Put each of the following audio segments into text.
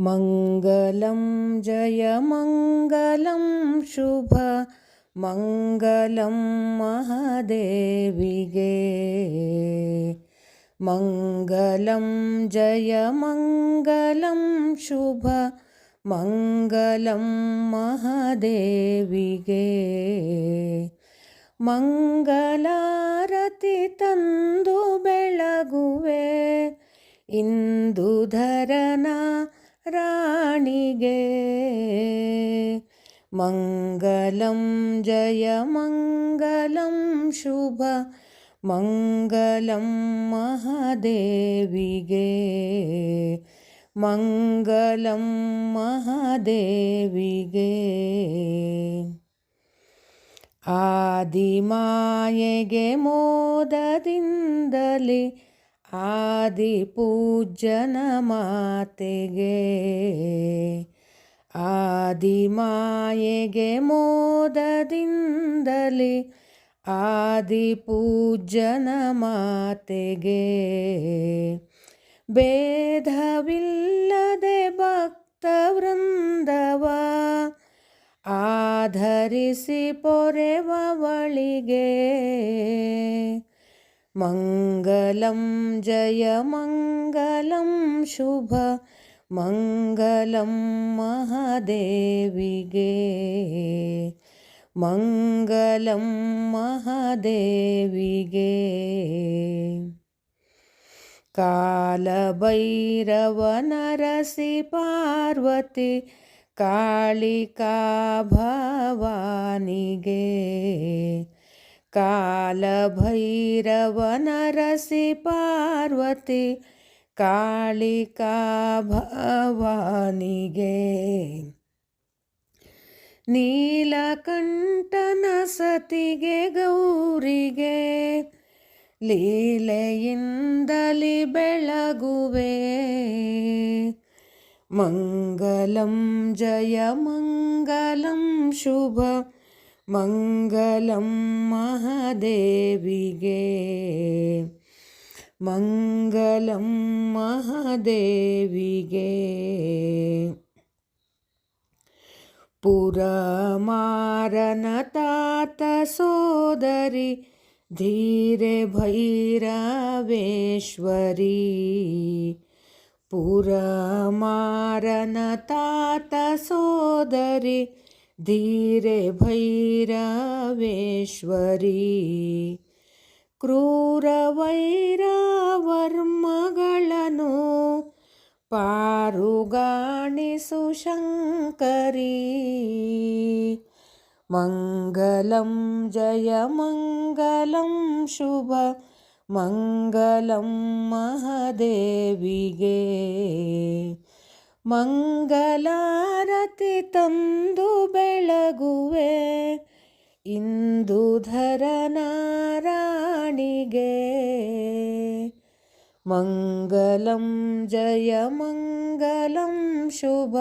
मङ्गलं जयमङ्गलं शुभ मङ्गलं महादेविगे। मङ्गलं जयमङ्गलं शुभ मङ्गलं महादेविगे। मङ्गलारति तन्दु बेळगुवे इन्दुधरना राणिगे। मङ्गलं जयमङ्गलं शुभ मङ्गलं महादेविगे। मङ्गलं महादेविगे। आदिमायेगे मोददिन्दलि ಆದಿಪೂಜ್ಯನ ಮಾತೆಗೆ ಆದಿಮಾಯೆಗೆ ಮೋದದಿಂದಲೇ ಪೂಜನ ಮಾತೆಗೆ. ಭೇದವಿಲ್ಲದೆ ಭಕ್ತವೃಂದವ ಆಧರಿಸಿ ಪೊರೆವಳಿಗೆ मङ्गलं जयमङ्गलं शुभ मङ्गलं महादेविगे मङ्गलं महादेविगे कालभैरवनरसि पार्वती कालिका भवानिगे कालभैरवनरसि पार्वती कालिका भवानिगे ನೀಲಕಂಠನ ಸತಿಗೆ ಗೌರಿಗೆ ಲೀಲೆಯಿಂದಲಿ ಬೆಳಗುವೆ ಮಂಗಲಂ ಜಯ ಮಂಗಲಂ ಶುಭ मङ्गलं महादेविगे। मङ्गलं महादेविगे। पुरमारनतात सोदरि धीरे भैरवेश्वरी। पुरमारनतात सोदरि धीरे भैरवेश्वरी क्रूरवैरावर्मगळनु पारुगाणिसु शङ्करी मङ्गलं जयमङ्गलं शुभ मङ्गलं महदेविगे ಮಂಗಲಾರತಿ ತಂದು ಬೆಳಗುವೆ. ಇಂದು ಧರನಾರಾಣಿಗೆ ಮಂಗಲಂ ಜಯ ಮಂಗಲಂ ಶುಭ.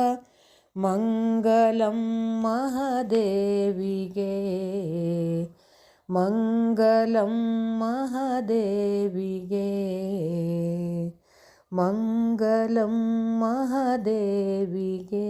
ಮಂಗಲಂ ಮಹಾದೇವಿಗೆ ಮಂಗಲಂ ಮಹಾದೇವಿಗೆ मङ्गलं महादेविगे